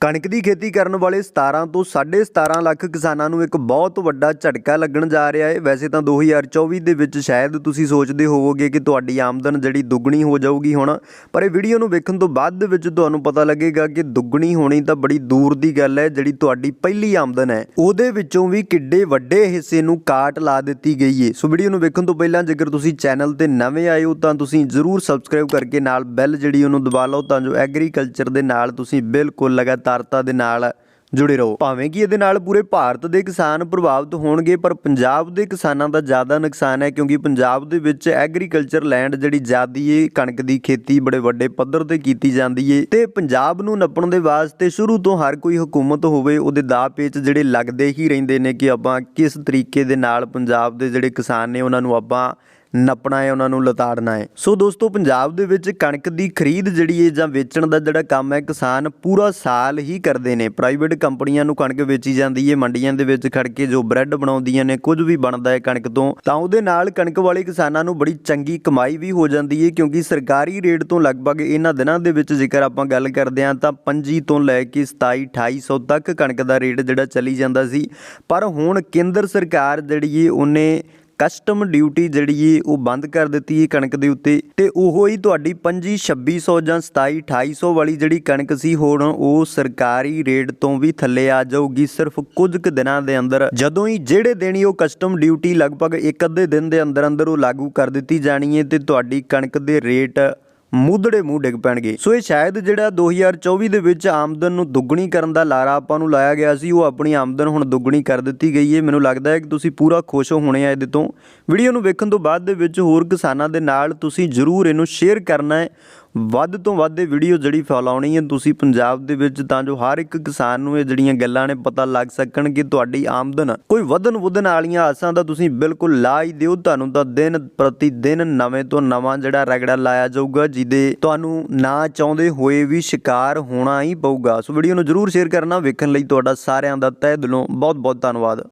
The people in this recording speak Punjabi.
ਕਣਕ ਦੀ ਖੇਤੀ ਕਰਨ ਵਾਲੇ 17 ਤੋਂ 17.5 ਲੱਖ ਕਿਸਾਨਾਂ ਨੂੰ ਇੱਕ ਬਹੁਤ ਵੱਡਾ ਝਟਕਾ ਲੱਗਣ ਜਾ ਰਿਹਾ ਹੈ। ਵੈਸੇ ਤਾਂ 2024 ਦੇ ਵਿੱਚ ਸ਼ਾਇਦ ਤੁਸੀਂ ਸੋਚਦੇ ਹੋਵੋਗੇ ਕਿ ਤੁਹਾਡੀ ਆਮਦਨ ਜਿਹੜੀ ਦੁੱਗਣੀ ਹੋ ਜਾਊਗੀ ਹੁਣ। ਪਰ ਇਹ ਵੀਡੀਓ ਨੂੰ ਵੇਖਣ ਤੋਂ ਬਾਅਦ ਦੇ ਵਿੱਚ ਤੁਹਾਨੂੰ ਪਤਾ ਲੱਗੇਗਾ ਕਿ ਦੁੱਗਣੀ ਹੋਣੀ ਤਾਂ ਬੜੀ ਦੂਰ ਦੀ ਗੱਲ ਹੈ, ਜਿਹੜੀ ਤੁਹਾਡੀ ਪਹਿਲੀ ਆਮਦਨ ਹੈ। ਉਹਦੇ ਵਿੱਚੋਂ ਵੀ ਕਿੱਡੇ ਵੱਡੇ ਹਿੱਸੇ ਨੂੰ ਕਾਟ ਲਾ ਦਿੱਤੀ ਗਈ ਹੈ ਸੋ ਵੀਡੀਓ ਨੂੰ ਵੇਖਣ ਤੋਂ ਪਹਿਲਾਂ ਜੇਕਰ ਤੁਸੀਂ ਚੈਨਲ ਤੇ ਨਵੇਂ ਆਏ ਹੋ ਤਾਂ ਤੁਸੀਂ ਜ਼ਰੂਰ ਸਬਸਕ੍ਰਾਈਬ ਕਰਕੇ ਨਾਲ ਬੈਲ ਜਿਹੜੀ ਉਹਨੂੰ ਦਬਾ ਲਓ ਤਾਂ ਜੋ ਐਗਰੀਕਲਚਰ ਦੇ ਨਾਲ ਤੁਸੀਂ ਬਿਲਕੁਲ ਲਗਾਤਾਰ ਲਗਾਤਾਰਤਾ ਦੇ ਨਾਲ ਜੁੜੇ ਰਹੋ। ਭਾਵੇਂ ਕਿ ਇਹਦੇ ਨਾਲ ਪੂਰੇ ਭਾਰਤ ਦੇ ਕਿਸਾਨ ਪ੍ਰਭਾਵਿਤ ਹੋਣਗੇ, ਪਰ ਪੰਜਾਬ ਦੇ ਕਿਸਾਨਾਂ ਦਾ ਜ਼ਿਆਦਾ ਨੁਕਸਾਨ ਹੈ ਕਿਉਂਕਿ ਪੰਜਾਬ ਦੇ ਵਿੱਚ ਐਗਰੀਕਲਚਰ ਲੈਂਡ ਜਿਹੜੀ ਜ਼ਿਆਦੀ ਏ, ਕਣਕ ਦੀ ਖੇਤੀ ਬੜੇ ਵੱਡੇ ਪੱਧਰ ਤੇ ਕੀਤੀ ਜਾਂਦੀ ਏ ਤੇ ਪੰਜਾਬ ਨੂੰ ਨੱਪਣ ਦੇ ਵਾਸਤੇ ਸ਼ੁਰੂ ਤੋਂ ਹਰ ਕੋਈ ਹਕੂਮਤ ਹੋਵੇ, ਉਹਦੇ ਦਾਅ ਪੇਚ ਜਿਹੜੇ ਲੱਗਦੇ ਹੀ ਰਹਿੰਦੇ ਨੇ ਕਿ ਆਪਾਂ ਕਿਸ ਤਰੀਕੇ ਦੇ ਨਾਲ ਪੰਜਾਬ ਦੇ ਜਿਹੜੇ ਕਿਸਾਨ ਨੇ, ਉਹਨਾਂ ਨੂੰ ਆਪਾਂ ਨੱਪਣਾ ਹੈ, ਉਹਨਾਂ ਨੂੰ ਲਤਾੜਨਾ ਹੈ। ਸੋ ਦੋਸਤੋ, ਪੰਜਾਬ ਦੇ ਵਿੱਚ ਕਣਕ ਦੀ ਖਰੀਦ ਜਿਹੜੀ ਹੈ ਜਾਂ ਵੇਚਣ ਦਾ ਜਿਹੜਾ ਕੰਮ ਹੈ, ਕਿਸਾਨ ਪੂਰਾ ਸਾਲ ਹੀ ਕਰਦੇ ਨੇ। ਪ੍ਰਾਈਵੇਟ ਕੰਪਨੀਆਂ ਨੂੰ ਕਣਕ ਵੇਚੀ ਜਾਂਦੀ ਹੈ, ਮੰਡੀਆਂ ਦੇ ਵਿੱਚ ਖੜ ਕੇ ਜੋ ਬ੍ਰੈਡ ਬਣਾਉਂਦੀਆਂ ਨੇ, ਕੁਝ ਵੀ ਬਣਦਾ ਹੈ ਕਣਕ ਤੋਂ, ਤਾਂ ਉਹਦੇ ਨਾਲ ਕਣਕ ਵਾਲੇ ਕਿਸਾਨਾਂ ਨੂੰ ਬੜੀ ਚੰਗੀ ਕਮਾਈ ਵੀ ਹੋ ਜਾਂਦੀ ਹੈ, ਕਿਉਂਕਿ ਸਰਕਾਰੀ ਰੇਟ ਤੋਂ ਲਗਭਗ ਇਹਨਾਂ ਦਿਨਾਂ ਦੇ ਵਿੱਚ ਜੇਕਰ ਆਪਾਂ ਗੱਲ ਕਰਦੇ ਹਾਂ, ਤਾਂ 25 ਤੋਂ ਲੈ ਕੇ 27 2800 ਤੱਕ ਕਣਕ ਦਾ ਰੇਟ ਜਿਹੜਾ ਚੱਲੀ ਜਾਂਦਾ ਸੀ। ਪਰ ਹੁਣ ਕੇਂਦਰ ਸਰਕਾਰ ਜਿਹੜੀ ਹੈ, ਉਹਨੇ ਕਸਟਮ ਡਿਊਟੀ ਜਿਹੜੀ ਏ, ਉਹ ਬੰਦ ਕਰ ਦਿੱਤੀ ਏ ਕਣਕ ਦੇ ਉੱਤੇ ਤੇ ਉਹੋ ਹੀ ਤੁਹਾਡੀ 25 2600 ਜਾਂ 27 2800 ਵਾਲੀ ਜਿਹੜੀ ਕਣਕ ਸੀ ਹੁਣ, ਉਹ ਸਰਕਾਰੀ ਰੇਟ ਤੋਂ ਵੀ ਥੱਲੇ ਆ ਜਾਊਗੀ ਸਿਰਫ ਕੁਝ ਕੁ ਦਿਨਾਂ ਦੇ ਅੰਦਰ। ਜਦੋਂ ਹੀ ਜਿਹੜੇ ਦਿਨ ਹੀ ਉਹ ਕਸਟਮ ਡਿਊਟੀ ਲਗਭਗ ਇੱਕ ਅੱਧੇ ਦਿਨ ਦੇ ਅੰਦਰ ਅੰਦਰ ਉਹ ਲਾਗੂ ਕਰ ਦਿੱਤੀ ਜਾਣੀ ਏ ਤੇ ਤੁਹਾਡੀ ਕਣਕ ਦੇ ਰੇਟ ਮੁੱਧੜੇ ਮੂੰਹ ਡਿੱਗ ਪੈਣਗੇ। ਸੋ ਇਹ ਸ਼ਾਇਦ ਜਿਹੜਾ 2024 ਦੇ ਵਿੱਚ ਆਮਦਨ ਨੂੰ ਦੁੱਗਣੀ ਕਰਨ ਦਾ ਲਾਰਾ ਆਪਾਂ ਨੂੰ ਲਾਇਆ ਗਿਆ ਸੀ, ਉਹ ਆਪਣੀ ਆਮਦਨ ਹੁਣ ਦੁੱਗਣੀ ਕਰ ਦਿੱਤੀ ਗਈ ਹੈ ਮੈਨੂੰ ਲੱਗਦਾ ਹੈ ਕਿ ਤੁਸੀਂ ਪੂਰਾ ਖੁਸ਼ ਹੋਣੇ ਆ ਇਹਦੇ ਤੋਂ। ਵੀਡੀਓ ਨੂੰ ਵੇਖਣ ਤੋਂ ਬਾਅਦ ਦੇ ਵਿੱਚ ਹੋਰ ਕਿਸਾਨਾਂ ਦੇ ਨਾਲ ਤੁਸੀਂ ਜ਼ਰੂਰ ਇਹਨੂੰ ਸ਼ੇਅਰ ਕਰਨਾ ਹੈ। ਵੱਧ ਤੋਂ ਵੱਧ ਇਹ ਵੀਡੀਓ ਜਿਹੜੀ ਫੈਲਾਉਣੀ ਹੈ, ਤੁਸੀਂ ਪੰਜਾਬ ਦੇ ਵਿੱਚ ਤਾਂ ਜੋ ਹਰ ਇੱਕ ਕਿਸਾਨ ਨੂੰ ਇਹ ਜਿਹੜੀਆਂ ਗੱਲਾਂ ਨੇ ਪਤਾ ਲੱਗ ਸਕਣ ਕਿ ਤੁਹਾਡੀ ਆਮਦਨ ਕੋਈ ਵਧਨ ਵਧਨ ਵਾਲੀਆਂ ਆਸਾਂ ਦਾ ਤੁਸੀਂ ਬਿਲਕੁਲ ਲਾ ਹੀ ਦਿਓ। ਤੁਹਾਨੂੰ ਤਾਂ ਦਿਨ ਪ੍ਰਤੀ ਦਿਨ ਨਵੇਂ ਤੋਂ ਨਵਾਂ ਜਿਹੜਾ ਰਗੜਾ ਲਾਇਆ ਜਾਊਗਾ, ਜਿਹਦੇ ਤੁਹਾਨੂੰ ਨਾ ਚਾਹੁੰਦੇ ਹੋਏ ਵੀ ਸ਼ਿਕਾਰ ਹੋਣਾ ਹੀ ਪਊਗਾ। ਸੋ ਵੀਡੀਓ ਨੂੰ ਜਰੂਰ ਸ਼ੇਅਰ ਕਰਨਾ, ਵੇਖਣ ਲਈ ਤੁਹਾਡਾ ਸਾਰਿਆਂ ਦਾ ਤਹਿ ਦਿਲੋਂ ਬਹੁਤ ਬਹੁਤ ਧੰਨਵਾਦ।